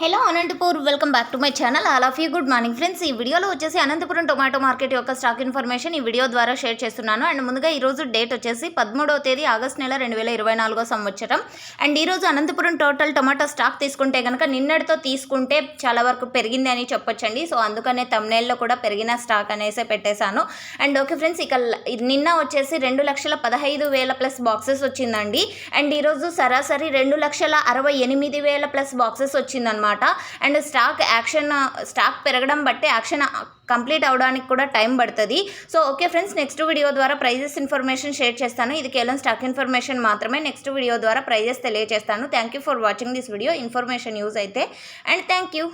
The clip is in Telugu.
Hello Anantapur welcome back to my channel all of you good morning friends ఈ వీడియోలో వచ్చేసి అనంతపురం టొమాటో మార్కెట్ యొక్క స్టాక్ ఇన్ఫర్మేషన్ ఈ వీడియో ద్వారా షేర్ చేస్తున్నాను. అండ్ ముందుగా ఈరోజు డేట్ వచ్చేసి పదమూడవ తేదీ ఆగస్ట్ నెల రెండు వేల ఇరవై నాలుగో సంవత్సరం. అండ్ ఈరోజు అనంతపురం టోటల్ టొమాటో స్టాక్ తీసుకుంటే కనుక నిన్నటితో తీసుకుంటే చాలా వరకు పెరిగింది అని చెప్పొచ్చండి. సో అందుకనే తమ్నేల్లో కూడా పెరిగిన స్టాక్ అనేసి పెట్టేశాను. అండ్ ఓకే ఫ్రెండ్స్ ఇక నిన్న వచ్చేసి రెండు లక్షల పదహైదు వేల ప్లస్ బాక్సెస్ వచ్చిందండి. అండ్ ఈరోజు సరాసరి రెండు లక్షల అరవై ఎనిమిది వేల ప్లస్ బాక్సెస్ వచ్చిందనమాట అండ్ స్టాక్ యాక్షన్ స్టాక్ పెరగడం బట్టి యాక్షన్ కంప్లీట్ అవడానికి కూడా టైం పడుతుంది. So okay friends next video ద్వారా ప్రైజెస్ ఇన్ఫర్మేషన్ షేర్ చేస్తాను. ఇది కేవలం స్టాక్ ఇన్ఫర్మేషన్ మాత్రమే. నెక్స్ట్ వీడియో ద్వారా ప్రైజెస్ తెలియజేస్తాను. Thank you for watching this video. Information use అయితే. And thank you.